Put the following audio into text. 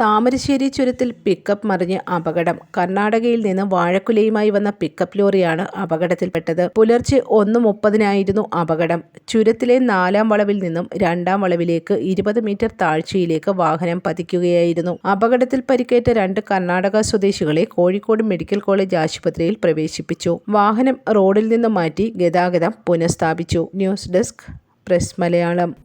താമരശ്ശേരി ചുരത്തിൽ പിക്കപ്പ് മറിഞ്ഞ് അപകടം. കർണാടകയിൽ നിന്ന് വാഴക്കുലയുമായി വന്ന പിക്കപ്പ് ലോറിയാണ് അപകടത്തിൽപ്പെട്ടത്. പുലർച്ചെ ഒന്ന് മുപ്പതിനായിരുന്നു അപകടം. ചുരത്തിലെ നാലാം വളവിൽ നിന്നും രണ്ടാം വളവിലേക്ക് ഇരുപത് മീറ്റർ താഴ്ചയിലേക്ക് വാഹനം പതിക്കുകയായിരുന്നു. അപകടത്തിൽ പരിക്കേറ്റ രണ്ട് കർണാടക സ്വദേശികളെ കോഴിക്കോട് മെഡിക്കൽ കോളേജ് ആശുപത്രിയിൽ പ്രവേശിപ്പിച്ചു. വാഹനം റോഡിൽ നിന്ന് മാറ്റി ഗതാഗതം പുനഃസ്ഥാപിച്ചു. News desk press Malayalam.